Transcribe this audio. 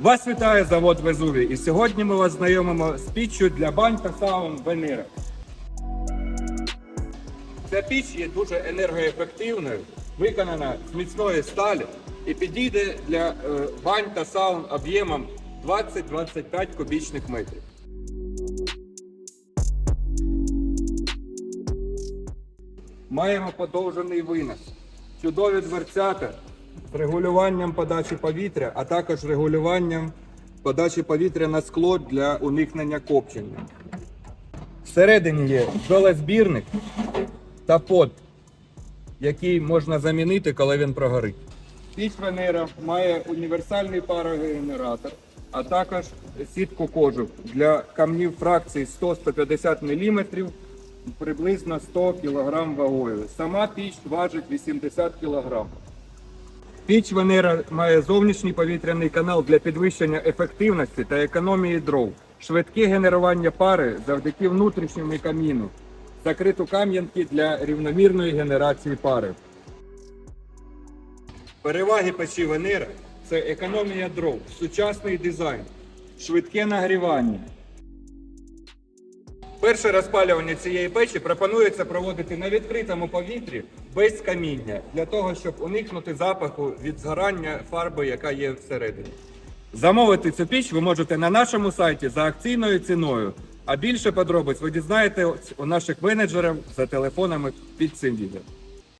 Вас вітає завод Везувій, і сьогодні ми вас знайомимо з піччю для бань та саун Венера. Ця піч є дуже енергоефективною, виконана з міцної сталі і підійде для е, бань та саун об'ємом 20-25 кубічних метрів. Маємо подовжений винос, чудові дверцята регулюванням подачі повітря, а також регулюванням подачі повітря на скло для уникнення копчення. Всередині є бджолозбірник та под, який можна замінити, коли він прогорить. Піч Венера має універсальний парогенератор, а також сітку кожух для камнів фракції 100-150 мм приблизно 100 кг вагою. Сама піч важить 80 кг. Піч Венера має зовнішній повітряний канал для підвищення ефективності та економії дров, швидке генерування пари завдяки внутрішньому каміну, закриту кам'янки для рівномірної генерації пари. Переваги печі Венера це економія дров, сучасний дизайн, швидке нагрівання. Перше розпалювання цієї печі пропонується проводити на відкритому повітрі без каміння, для того, щоб уникнути запаху від згорання фарби, яка є всередині. Замовити цю піч ви можете на нашому сайті за акційною ціною. А більше подробиць ви дізнаєте у наших менеджерів за телефонами під цим відео.